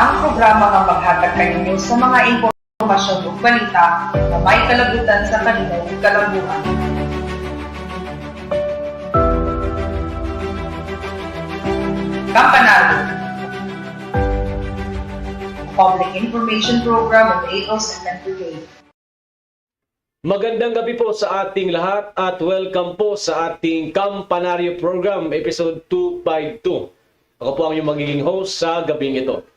programa ang maghatag kaninyo sa mga impormasyon o balita na may kalabutan sa kanilang kalabuhan. Kampanado Public Information Program of AO Second Brigade. Magandang gabi po sa ating lahat at welcome po sa ating Kampanaryo Program Episode 252. Ako po ang inyong magiging host sa gabing ito.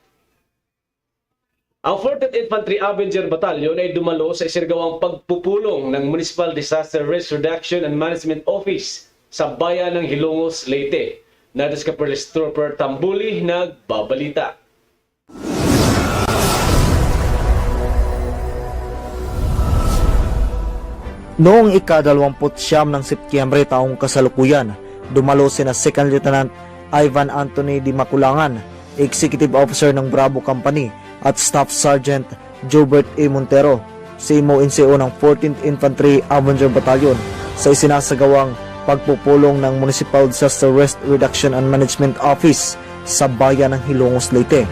Ang 4th Infantry Avenger Battalion ay dumalo sa isirgawang pagpupulong ng Municipal Disaster Risk Reduction and Management Office sa bayan ng Hilongos, Leyte. Nadas ka Police Trooper Tambuli nagbabalita. Noong ika-29 ng Setyembre taong kasalukuyan, dumalo sina Second Lieutenant Ivan Anthony Di Maculangan, Executive Officer ng Bravo Company at Staff Sergeant Jobert A. Montero sa MONCO ng 14th Infantry Avenger Battalion sa isinasagawang pagpupulong ng Municipal Disaster Risk Reduction and Management Office sa bayan ng Hilongos, Leyte.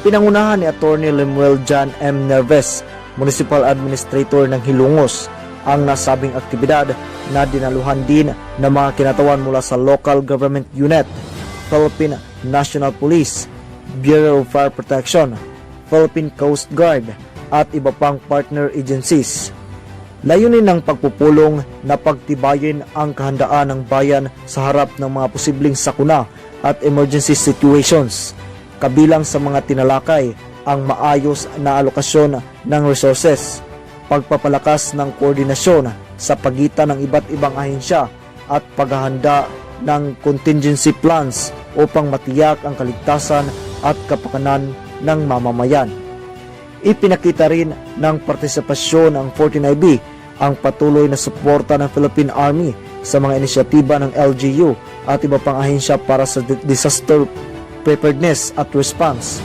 Pinangunahan ni Attorney Lemuel John M. Nerves, Municipal Administrator ng Hilongos, ang nasabing aktibidad na dinaluhan din ng mga kinatawan mula sa local government unit, Philippine National Police, Bureau of Fire Protection, Philippine Coast Guard at iba pang partner agencies. Layunin ng pagpupulong na pagtibayin ang kahandaan ng bayan sa harap ng mga posibleng sakuna at emergency situations. Kabilang sa mga tinalakay ang maayos na alokasyon ng resources, pagpapalakas ng koordinasyon sa pagitan ng iba't ibang ahensya at paghahanda ng contingency plans upang matiyak ang kaligtasan at kapakanan ng mamamayan. Ipinakita rin ng partisipasyon ng 49B ang patuloy na suporta ng Philippine Army sa mga inisyatiba ng LGU at iba pang ahensya para sa di- disaster preparedness at response.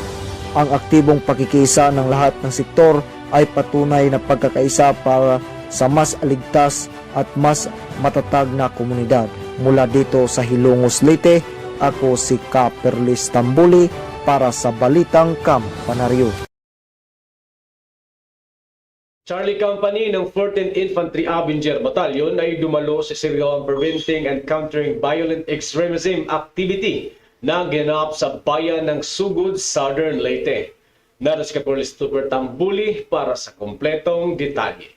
Ang aktibong pakikisa ng lahat ng sektor ay patunay na pagkakaisa para sa mas aligtas at mas matatag na komunidad. Mula dito sa Hilongos, Leyte, ako si Kaperlis Tambuli para sa Balitang Kampanaryo. Charlie Company ng 14th Infantry Avenger Battalion ay dumalo sa Sirgawang Preventing and Countering Violent Extremism Activity na ginanap sa bayan ng Sugod, Southern Leyte. Naras ka Police Tambuli para sa kompletong detalye.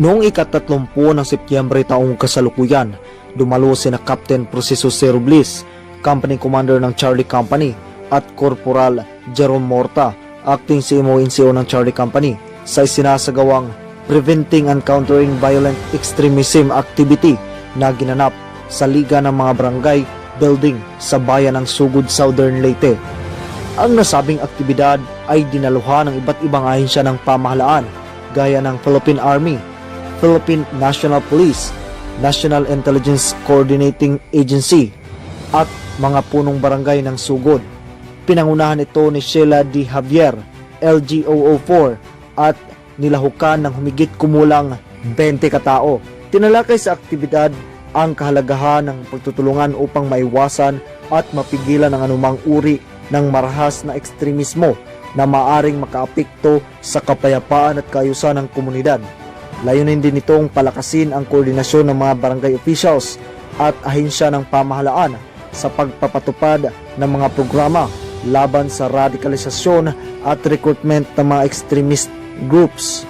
Noong ikatatlumpu ng Setyembre taong kasalukuyan, dumalo sina Captain Proceso C. Robles, Company Commander ng Charlie Company, at Corporal Jerome Morta, acting CMO-NCO ng Charlie Company, sa isinasagawang Preventing and Countering Violent Extremism Activity na ginanap sa Liga ng mga Barangay Building sa bayan ng Sugod, Southern Leyte. Ang nasabing aktibidad ay dinaluhan ng iba't ibang ahensya ng pamahalaan gaya ng Philippine Army, Philippine National Police, National Intelligence Coordinating Agency at mga punong barangay ng Sugod. Pinangunahan ito ni Sheila D. Javier, LGO04 at nilahukan ng humigit kumulang 20 katao. Tinalakay sa aktibidad ang kahalagahan ng pagtutulungan upang maiwasan at mapigilan ang anumang uri ng marahas na ekstremismo na maaring makaapekto sa kapayapaan at kaayusan ng komunidad. Layunin din itong palakasin ang koordinasyon ng mga barangay officials at ahensya ng pamahalaan sa pagpapatupad ng mga programa laban sa radikalisasyon at recruitment ng mga extremist groups.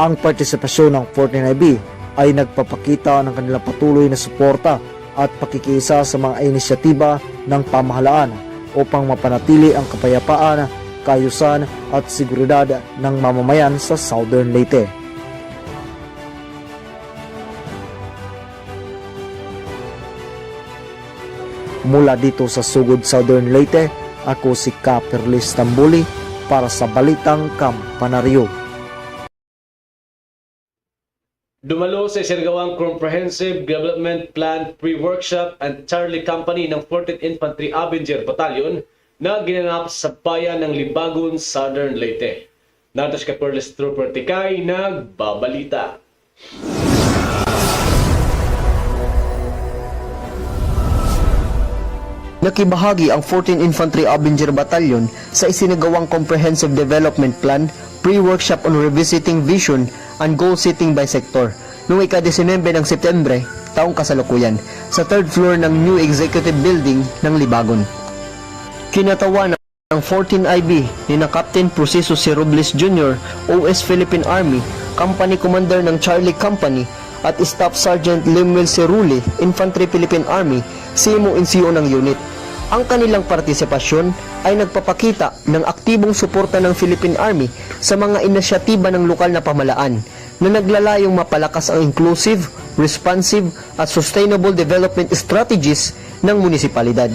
Ang partisipasyon ng 49B ay nagpapakita ng kanilang patuloy na suporta at pakikisa sa mga inisyatiba ng pamahalaan upang mapanatili ang kapayapaan, kaayusan at seguridad ng mamamayan sa Southern Leyte. Mula dito sa Sugod Southern Leyte, ako si Kaperlis Tambuli para sa Balitang Kampanaryo. Dumalo sa Sirgawang Comprehensive Development Plan Pre-Workshop and Charlie Company ng 14th Infantry Avenger Battalion na ginanap sa bayan ng Libagon, Southern Leyte. Natas ka Police Trooper Tikay nagbabalita. Nakibahagi ang 14 Infantry Avenger Battalion sa isinagawang Comprehensive Development Plan, pre-workshop on revisiting vision and goal setting by sector noong ika-19 ng Setyembre, taong kasalukuyan, sa third floor ng new executive building ng Libagon. Kinatawa ng 14IB ni na Captain Proceso C. Robles Jr., OS Philippine Army, Company Commander ng Charlie Company, at Staff Sergeant Lemuel Cerule, Infantry Philippine Army, CMO NCO ng unit. Ang kanilang partisipasyon ay nagpapakita ng aktibong suporta ng Philippine Army sa mga inisyatiba ng lokal na pamalaan na naglalayong mapalakas ang inclusive, responsive at sustainable development strategies ng munisipalidad.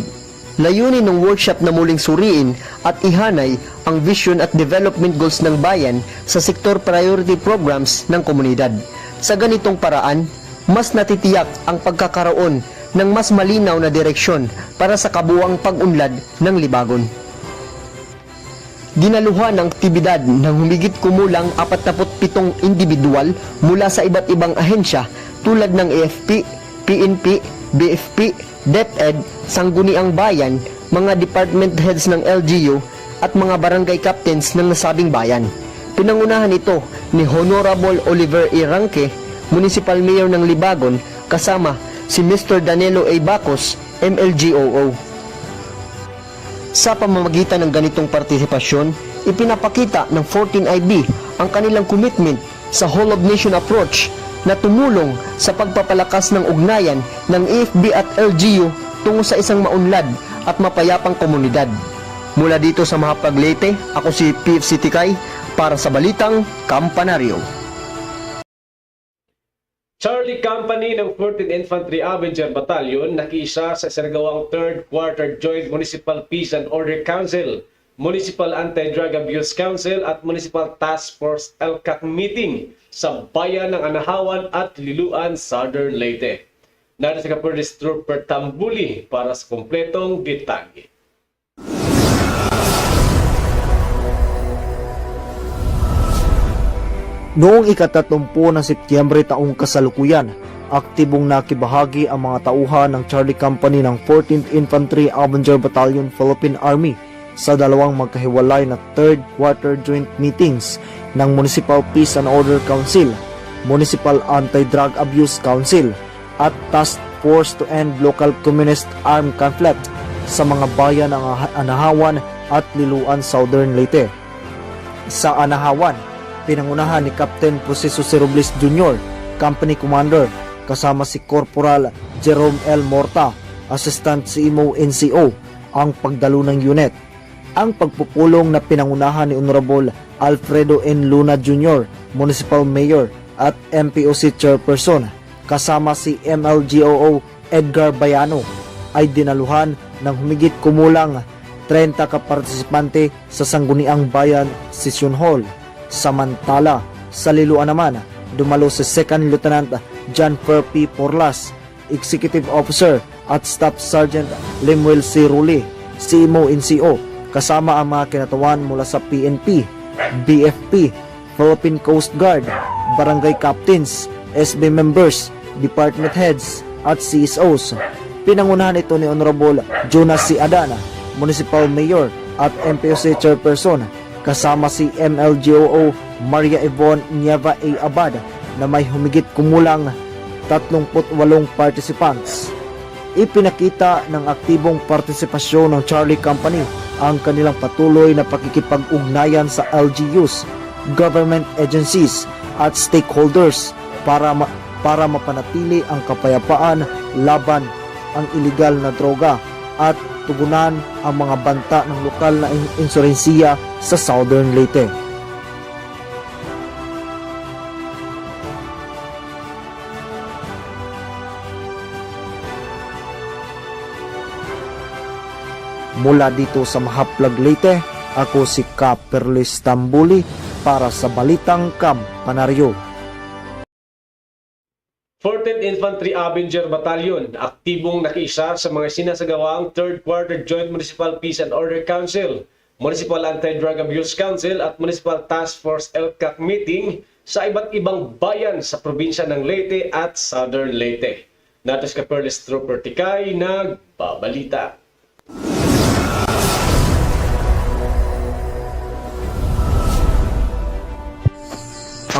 Layunin ng workshop na muling suriin at ihanay ang vision at development goals ng bayan sa sektor priority programs ng komunidad. Sa ganitong paraan, mas natitiyak ang pagkakaroon ng mas malinaw na direksyon para sa kabuwang pag-unlad ng Libagon. Dinaluhan ng aktibidad ng humigit kumulang 47 individual mula sa iba't ibang ahensya tulad ng AFP, PNP, BFP, DepEd, Sangguniang Bayan, mga department heads ng LGU at mga barangay captains ng nasabing bayan. Pinangunahan ito ni Honorable Oliver Iranque, Municipal Mayor ng Libagon, kasama si Mr. Danilo A. Bacos, MLGOO. Sa pamamagitan ng ganitong partisipasyon, ipinapakita ng 14IB ang kanilang commitment sa whole of nation approach na tumulong sa pagpapalakas ng ugnayan ng AFB at LGU tungo sa isang maunlad at mapayapang komunidad. Mula dito sa Mahapag Leyte, ako si PFC Tikay para sa Balitang Kampanaryo. Charlie Company ng 14th Infantry Avenger Battalion nakiisa sa sinagawang 3rd Quarter Joint Municipal Peace and Order Council, Municipal Anti-Drug Abuse Council at Municipal Task Force LCAC meeting sa bayan ng Anahawan at Liluan, Southern Leyte. Narito si Kapulis Trooper Tambuli para sa kompletong detalye. Noong ikatatumpo ng Setyembre taong kasalukuyan, aktibong nakibahagi ang mga tauhan ng Charlie Company ng 14th Infantry Avenger Battalion Philippine Army sa dalawang magkahiwalay na third quarter joint meetings ng Municipal Peace and Order Council, Municipal Anti-Drug Abuse Council at Task Force to End Local Communist Armed Conflict sa mga bayan ng Anahawan at Liluan, Southern Leyte. Sa Anahawan, pinangunahan ni Captain Proceso C. Robles Jr., Company Commander, kasama si Corporal Jerome L. Morta, Assistant CMO NCO, ang pagdalo ng unit. Ang pagpupulong na pinangunahan ni Honorable Alfredo N. Luna Jr., Municipal Mayor at MPOC Chairperson, kasama si MLGOO Edgar Bayano, ay dinaluhan ng humigit kumulang 30 kapartisipante sa Sangguniang Bayan Session Hall. Samantala, sa Liluan naman, dumalo si Second Lieutenant John Per P. Porlas, Executive Officer at Staff Sergeant Lemuel C. Ruli, CMO NCO, kasama ang mga kinatawan mula sa PNP, BFP, Philippine Coast Guard, Barangay Captains, SB members, Department Heads at CSOs. Pinangunahan ito ni Honorable Jonas C. Adana, Municipal Mayor at MPOC Chairperson kasama si MLGOO Maria Yvonne Nieva A. Abad na may humigit kumulang 38 participants. Ipinakita ng aktibong partisipasyon ng Charlie Company ang kanilang patuloy na pakikipag-ugnayan sa LGUs, government agencies at stakeholders para ma- para mapanatili ang kapayapaan laban ang iligal na droga at tugunan ang mga banta ng lokal na in- insurensiya sa Southern Leyte. Mula dito sa Mahaplag Leyte, ako si Kaperlis Tambuli para sa Balitang Kampanaryo. 14th Infantry Avenger Battalion, aktibong nakiisa sa mga sinasagawang 3rd Quarter Joint Municipal Peace and Order Council, Municipal Anti-Drug Abuse Council at Municipal Task Force LCAC meeting sa iba't ibang bayan sa probinsya ng Leyte at Southern Leyte. Natos ka Perlis Trooper Tikay, nagbabalita.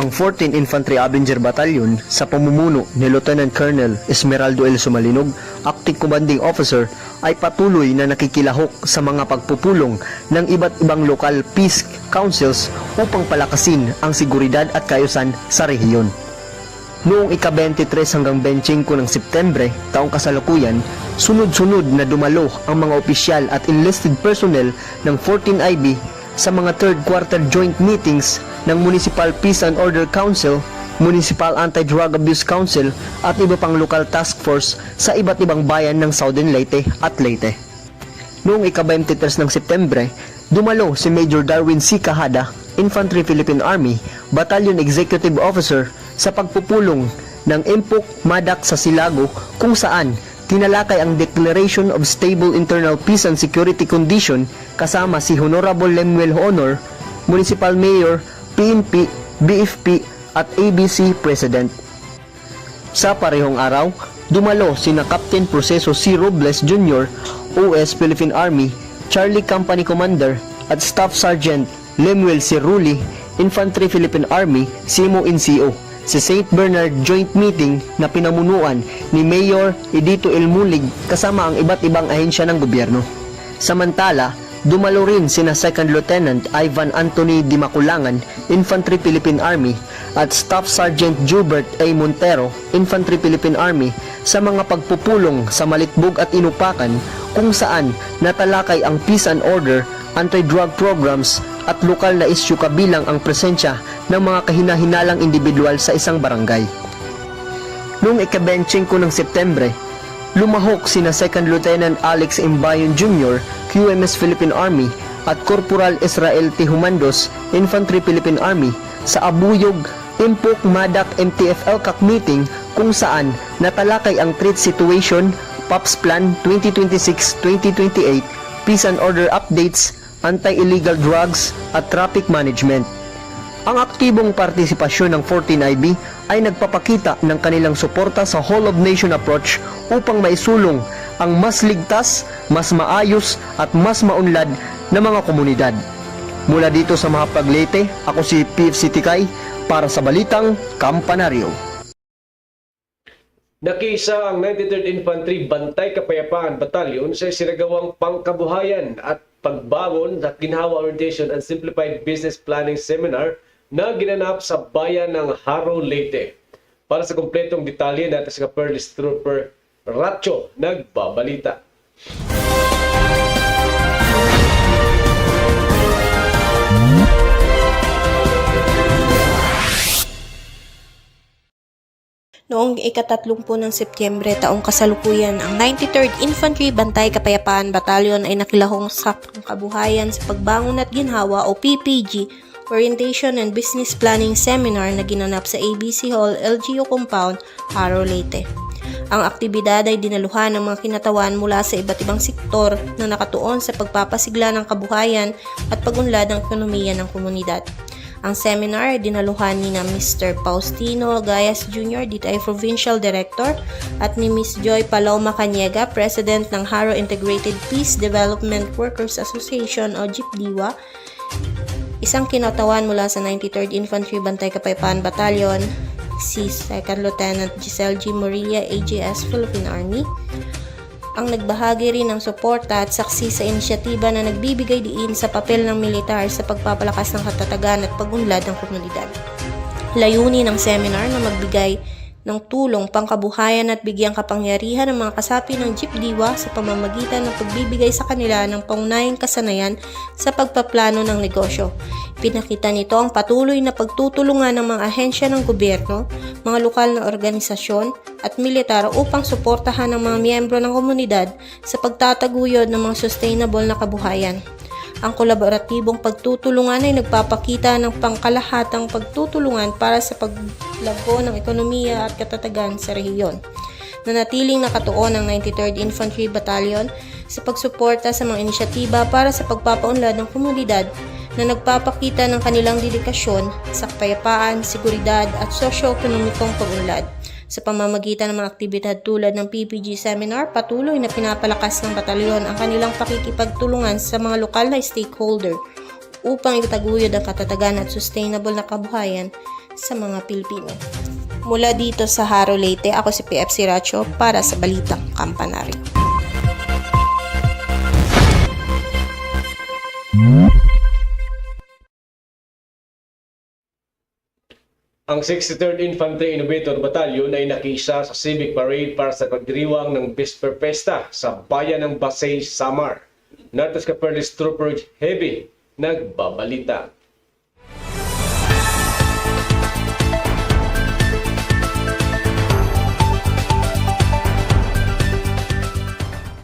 Ang 14 Infantry Avenger Battalion sa pamumuno ni Lieutenant Colonel Esmeraldo L. Sumalinog, Acting Commanding Officer, ay patuloy na nakikilahok sa mga pagpupulong ng iba't ibang lokal peace councils upang palakasin ang seguridad at kaayusan sa rehiyon. Noong ika-23 hanggang 25 ng Setyembre, taong kasalukuyan, sunod-sunod na dumalo ang mga opisyal at enlisted personnel ng 14IB sa mga third quarter joint meetings ng Municipal Peace and Order Council, Municipal Anti-Drug Abuse Council at iba pang local task force sa iba't ibang bayan ng Southern Leyte at Leyte. Noong ika-23 ng Setyembre, dumalo si Major Darwin C. Kahada, Infantry Philippine Army, Battalion Executive Officer sa pagpupulong ng Impok Madak sa Silago kung saan tinalakay ang Declaration of Stable Internal Peace and Security Condition kasama si Honorable Lemuel Honor, Municipal Mayor, PNP, BFP at ABC President. Sa parehong araw, dumalo sina Captain Proceso C. Robles Jr., OS Philippine Army, Charlie Company Commander at Staff Sergeant Lemuel C. Ruli, Infantry Philippine Army, Simo NCO, sa St. Bernard Joint Meeting na pinamunuan ni Mayor Edito El Mulig kasama ang iba't ibang ahensya ng gobyerno. Samantala, dumalo rin sina Second Lieutenant Ivan Anthony Di Maculangan, Infantry Philippine Army, at Staff Sergeant Jubert A. Montero, Infantry Philippine Army, sa mga pagpupulong sa Malitbog at Inupakan kung saan natalakay ang peace and order, anti-drug programs at lokal na isyu kabilang ang presensya ng mga kahinahinalang individual sa isang barangay. Noong ika-25 ng Setyembre, lumahok sina Second Lieutenant Alex Imbayon Jr., QMS Philippine Army at Corporal Israel T. Humandos, Infantry Philippine Army sa Abuyog, Impok Madak MTFL CAC meeting kung saan natalakay ang threat situation, POPS Plan 2026-2028, Peace and Order Updates, Anti-Illegal Drugs at Traffic Management. Ang aktibong partisipasyon ng 14IB ay nagpapakita ng kanilang suporta sa whole of nation approach upang maisulong ang mas ligtas, mas maayos at mas maunlad na mga komunidad. Mula dito sa Paglete, ako si PFC Tikay para sa Balitang Kampanaryo. Nakisa ang 93rd Infantry Bantay Kapayapaan Battalion sa sinagawang pangkabuhayan at pagbangon at ginhawa orientation and simplified business planning seminar na ginanap sa bayan ng Haro, Leyte. Para sa kumpletong detalye natin sa Perlis Trooper Racho nagbabalita. Noong ikatatlumpu ng Setyembre taong kasalukuyan, ang 93rd Infantry Bantay Kapayapaan Battalion ay nakilahong sa kabuhayan sa pagbangon at ginhawa o PPG Orientation and Business Planning Seminar na ginanap sa ABC Hall, LGU Compound, Haro, Leyte. Ang aktibidad ay dinaluhan ng mga kinatawan mula sa iba't ibang sektor na nakatuon sa pagpapasigla ng kabuhayan at pagunlad ng ekonomiya ng komunidad. Ang seminar ay dinaluhan ni na Mr. Faustino Gayas Jr., DTI Provincial Director, at ni Ms. Joy Paloma Caniega, President ng Haro Integrated Peace Development Workers Association o JIPDIWA, isang kinatawan mula sa 93rd Infantry Bantay Kapayapaan Battalion, si Second Lieutenant Giselle G. Moria, AJS Philippine Army, ang nagbahagi rin ng suporta at saksi sa inisyatiba na nagbibigay diin sa papel ng militar sa pagpapalakas ng katatagan at pagunlad ng komunidad. Layunin ng seminar na magbigay ng tulong pangkabuhayan at bigyang kapangyarihan ng mga kasapi ng Jeep Diwa sa pamamagitan ng pagbibigay sa kanila ng paunahing kasanayan sa pagpaplano ng negosyo. Pinakita nito ang patuloy na pagtutulungan ng mga ahensya ng gobyerno, mga lokal na organisasyon at militar upang suportahan ang mga miyembro ng komunidad sa pagtataguyod ng mga sustainable na kabuhayan. Ang kolaboratibong pagtutulungan ay nagpapakita ng pangkalahatang pagtutulungan para sa paglago ng ekonomiya at katatagan sa rehiyon. Nanatiling nakatuon ang 93rd Infantry Battalion sa pagsuporta sa mga inisyatiba para sa pagpapaunlad ng komunidad na nagpapakita ng kanilang dedikasyon sa kapayapaan, seguridad at sosyo-ekonomikong pag-unlad. Sa pamamagitan ng mga aktibidad tulad ng PPG Seminar, patuloy na pinapalakas ng batalyon ang kanilang pakikipagtulungan sa mga lokal na stakeholder upang itaguyod ang katatagan at sustainable na kabuhayan sa mga Pilipino. Mula dito sa Haro Leyte, ako si PF Siracho para sa Balitang Kampanaryo. Ang 63rd Infantry Innovator Battalion ay nakisa sa Civic Parade para sa pagdiriwang ng Vesper Festa sa bayan ng Basay, Samar. Nartos Caperlis Trooper Heavy nagbabalita.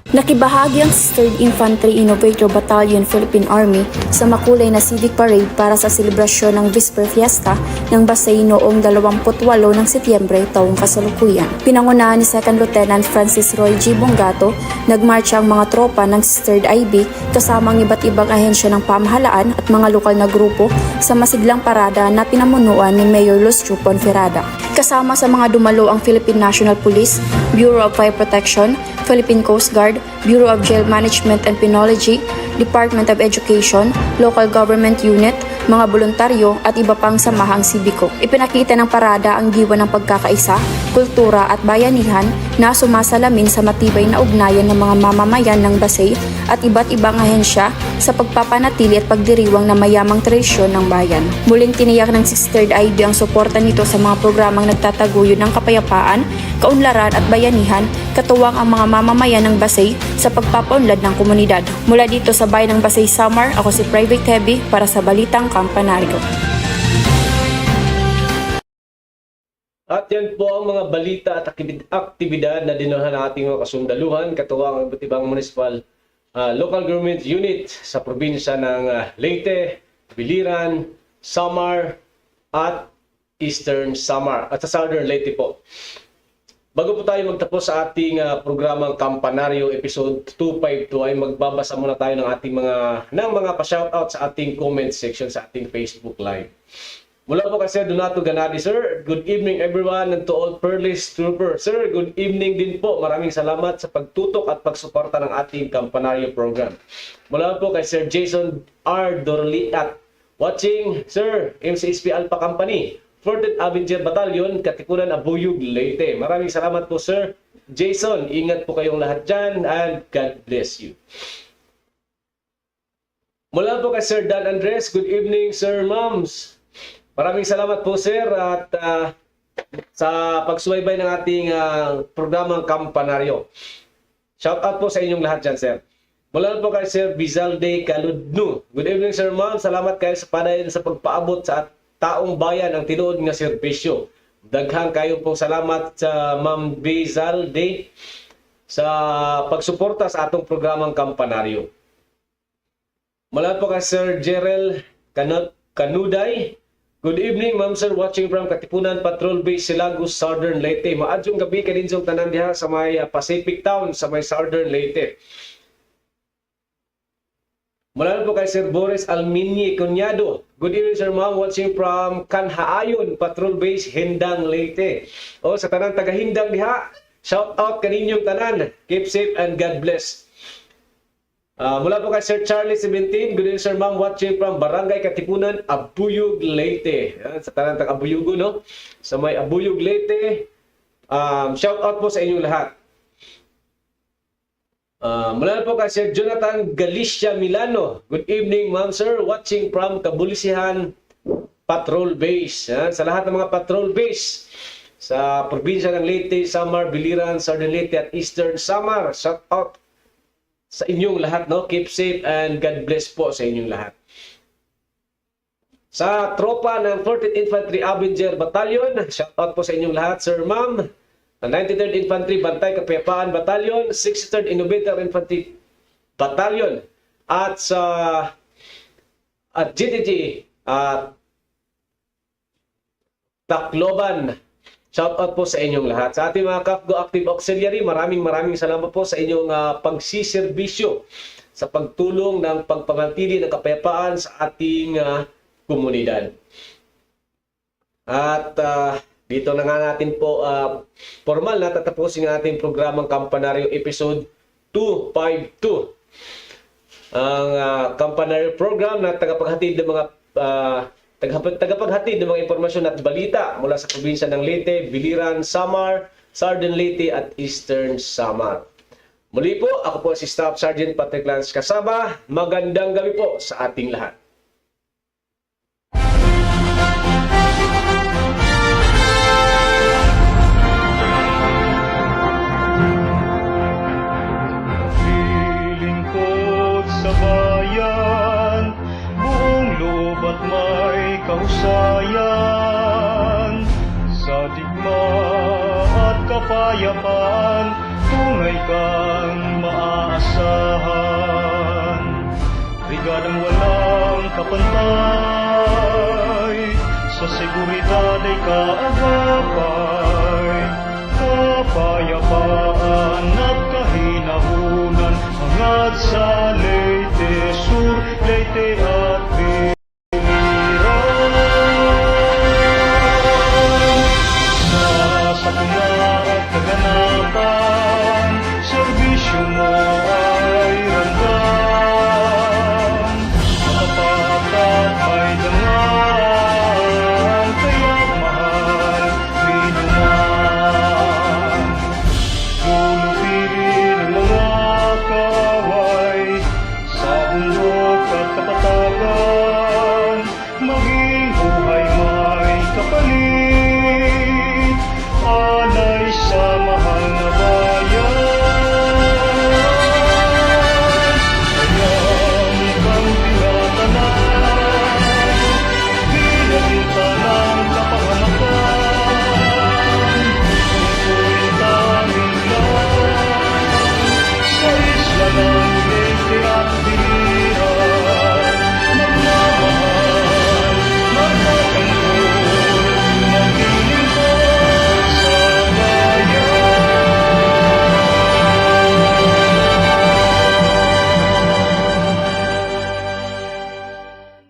Nakibahagi ang 3rd Infantry Innovator Battalion Philippine Army sa makulay na civic parade para sa selebrasyon ng Vesper Fiesta ng Basay noong 28 ng Setyembre taong kasalukuyan. Pinangunahan ni 2nd Lieutenant Francis Roy G. Bongato, nagmarcha ang mga tropa ng 3rd IB kasama ang iba't ibang ahensya ng pamahalaan at mga lokal na grupo sa masiglang parada na pinamunuan ni Mayor Lustro Ponferrada. Kasama sa mga dumalo ang Philippine National Police, Bureau of Fire Protection, Philippine Coast Guard, Bureau of Jail Management and Penology, Department of Education, local government unit, mga voluntaryo at iba pang samahang sibiko. Ipinakita ng parada ang diwa ng pagkakaisa, kultura at bayanihan na sumasalamin sa matibay na ugnayan ng mga mamamayan ng Basay at iba't ibang ahensya sa pagpapanatili at pagdiriwang ng mayamang tradisyon ng bayan. Muling tiniyak ng 6th IB ang suporta nito sa mga programang nagtataguyod ng kapayapaan, kaunlaran at bayanihan, katuwang ang mga mamamayan ng Basay sa pagpapaunlad ng komunidad. Mula dito sa bayan ng Basay Samar, ako si Private Heavy para sa Balitang Kampanaryo. At yan po ang mga balita at aktibi- aktibidad na dinuhan ng ating mga kasundaluhan, katuwang ang iba't ibang municipal ah, local government unit sa probinsya ng ah, Leyte, Biliran, Samar, at Eastern Samar, at sa Southern Leyte po. Bago po tayo magtapos sa ating ah, programang Kampanaryo episode 252 ay magbabasa muna tayo ng ating mga ng mga pa-shoutout sa ating comment section sa ating Facebook Live. Mula po kay Sir Donato Ganadi, Sir. Good evening everyone and to all Perlis Trooper. Sir, good evening din po. Maraming salamat sa pagtutok at pagsuporta ng ating Kampanaryo program. Mula po kay Sir Jason R. Dorli at watching, Sir, MCSP Alpha Company, 4th Avenger Battalion, Katipunan, Abuyog, Leyte. Maraming salamat po, Sir Jason. Ingat po kayong lahat dyan and God bless you. Mula po kay Sir Dan Andres, good evening, Sir Moms. Maraming salamat po sir at ah, sa pagsubaybay ng ating ah, programang Kampanaryo. Shout out po sa inyong lahat dyan sir. Mula po kay Sir Bizalde Kaludno. Good evening Sir Ma'am. Salamat kayo sa padayon sa pagpaabot sa taong bayan ang tinuod nga serbisyo. Daghang kayo pong salamat sa Ma'am Bizalde sa pagsuporta sa atong programang Kampanaryo. Mula po kay Sir Jerel Kanut Kanuday. Good evening, ma'am sir, watching from Katipunan Patrol Base Silagos, Southern Leyte. Maadjong gabi kaninsong tanan diha sa may uh, Pacific Town sa may Southern Leyte. Mula po kay Sir Boris Alminye Cunyado. Good evening, Sir Ma'am. Watching from Kanhaayon, Patrol Base, Hindang, Leyte. O, sa tanan taga Hindang diha, shout out kaninyong tanan. Keep safe and God bless. Ah, mula po kay Sir Charlie 17, good evening Sir Ma'am, watching from Barangay Katipunan, Abuyog, Leyte. Yan, sa tanan tag Abuyugo, no? Sa may Abuyog, Leyte. Um, shout out po sa inyong lahat. Ah, mula po kay Sir Jonathan Galicia Milano. Good evening, Ma'am Sir, watching from Kabulisihan Patrol Base. Yan, sa lahat ng mga patrol base sa probinsya ng Leyte, Samar, Biliran, Southern Leyte at Eastern Samar. Shout out sa inyong lahat, no? Keep safe and God bless po sa inyong lahat. Sa tropa ng 14th Infantry Avenger Battalion, shout out po sa inyong lahat, Sir Ma'am. Ang 93rd Infantry Bantay Kapayapaan Battalion, 63rd Innovator Infantry Battalion, at sa at GTG at Tacloban. Shout out po sa inyong lahat. Sa ating mga CAFGO Active Auxiliary, maraming maraming salamat po sa inyong uh, pagsiservisyo sa pagtulong ng pagpamanatili ng kapayapaan sa ating ah, komunidad. At ah, dito na nga natin po ah, formal na tatapusin ang ating programang Kampanaryo Episode 252. Ang uh, Kampanaryo program na tagapaghatid ng mga ah, tagapag- tagapaghatid ng mga impormasyon at balita mula sa probinsya ng Leyte, Biliran, Samar, Southern Leyte at Eastern Samar. Muli po, ako po si Staff Sergeant Patrick Lance Casaba. Magandang gabi po sa ating lahat. At kapayapaan, tunay kang maaasahan. Brigadang walang kapantay, sa seguridad ay kaagapay. Kapayapaan at kahinahunan, hangad sa Leyte Sur, Leyte at